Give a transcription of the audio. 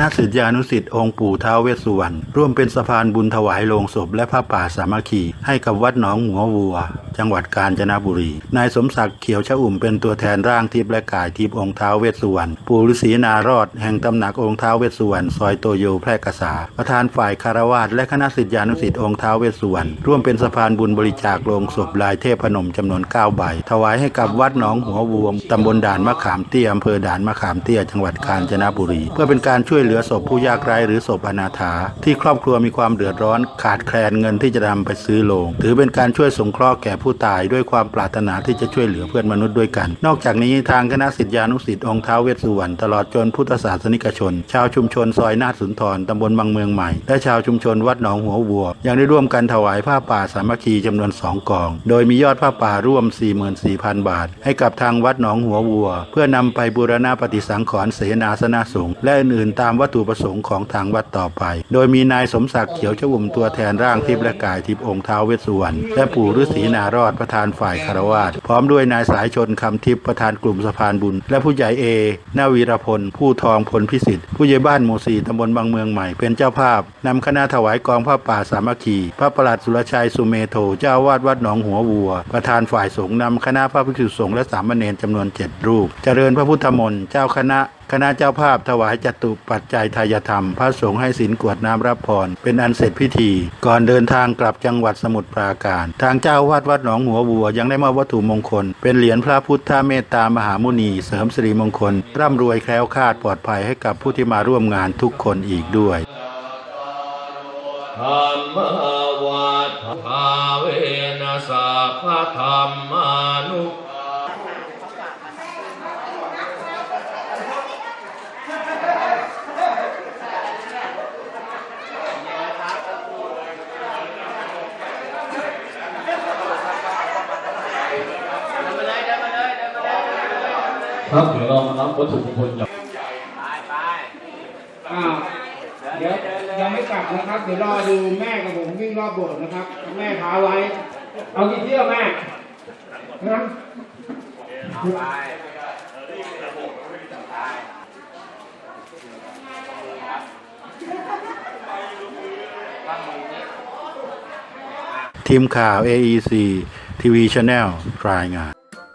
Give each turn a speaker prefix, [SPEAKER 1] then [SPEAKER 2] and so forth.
[SPEAKER 1] ณะศิษยานุศิษย์องค์ปู่ท้าวเวสสุวรรณร่วมเป็นสะพานบุญถวายโลงศพและผ้าป่าสามัคคีให้กับวัดหนองหัววัว จังหวัดกาญจนบุรี นายสมศักดิ์เขียวชอุ่มเป็นตัวแทนร่างทิพย์และกายทิพย์องค์ท้าวเวสสุวรรณปู่ฤาษีนารอดแห่งตำหนักองค์ท้าวเวสสุวรรณซอยโตโยแพร่กษา ประธานฝ่ายคารวาสและคณะศิษยานุศิษย์องค์ท้าวเวสสุวรรณร่วมเป็นสะพานบุญบริจาคโลงศพลายเทพพนมจำนวน9ใบถวายให้กับวัดหนองหัววัวตำบลด่านมะขามเตี้ยอำเภอด่านมะขามเตี้ยจังหวัดกาญจนบุรี เพื่อเป็นการช่วยเหลือศพผู้ยากไร้หรือศพอนาถา ที่ครอบครัวมีความเดือดร้อน ขาดแคลนเงินที่จะนำไปซื้อโลงถือเป็นการช่วยสงเคราะห์แก่ผู้ตายด้วยความปรารถนาที่จะช่วยเหลือเพื่อนมนุษย์ด้วยกัน นอกจากนี้ทางคณะศิษยานุศิษย์องค์ท้าวเวสสุวรรณตลอดจนพุทธศาสนิกชน ชาวชุมชนซอยนาฏสุนทรตำบลบางเมืองใหม่ และชาวชุมชนวัดหนองหัววัว ยังได้ร่วมกันถวายผ้าป่าสามัคคีจำนวนสองกอง โดยมียอดผ้าป่าร่วม 44,000 บาท ให้กับทางวัดหนองหัววัว เพื่อนำไปบูรณะปฏิสังขรณ์เสนาสนะสงฆ์และอื่นๆ ตามวัตถุประสงค์ของทางวัดต่อไป โดยมีนายสมศักดิ์เขียวชอุ่มตัวแทนร่างทิพย์และกายทิพย์องค์ท้าวเวสสุวรรณและปู่ฤาษีนารอดประธานฝ่ายคารวาสพร้อมด้วยนายสายชนคำทิพย์ประธานกลุ่มสะพานบุญ และผู้ใหญ่เอนาวีรพล ผู้ทองพลพิสิทธิ์ ผู้ใหญ่บ้านหมู่สี่ตำบลบางเมืองใหม่เป็นเจ้าภาพนำคณะถวายกองผ้าป่าสามัคคี พระประหลัดสุรชัยสุเมโทเจ้าวาดวัดหนองหัววัว ประธานฝ่ายสงฆ์นำคณะพระภิกษุสงฆ์และสามเณรจำนวนเจ็ดรูป เจริญพระพุทธมนต์เจ้าคณะ คณะเจ้าภาพถวายจตุปัจจัยทายธรรม พระสงฆ์ให้ศีลกวดน้ำรับพร เป็นอันเสร็จพิธี ก่อนเดินทางกลับจังหวัดสมุทรปราการ ทางเจ้าวาดวัดหนองหัววัว ยังได้มอบวัตถุมงคล เป็นเหรียญพระพุทธเมตตามหามุนี เสริมสิริมงคล ร่ำรวยแคล้วคลาดปลอดภัยให้กับผู้ที่มาร่วมงานทุกคนอีกด้วย
[SPEAKER 2] ธรรมวัฏภาเวนสสัพพธรรมานุ
[SPEAKER 3] ครับเดี๋ยวเรามารับวัตถุมงคลจาก
[SPEAKER 4] อ่าเดี๋ยวยังไม่กลับนะครับ เดี๋ยวรอดูแม่กับผมวิ่งรอบโบสถ์นะครับ แม่พาไว้ เอากี่เที่ยวแม่นะ
[SPEAKER 1] ทีมข่าว AEC TV Channel รายงาน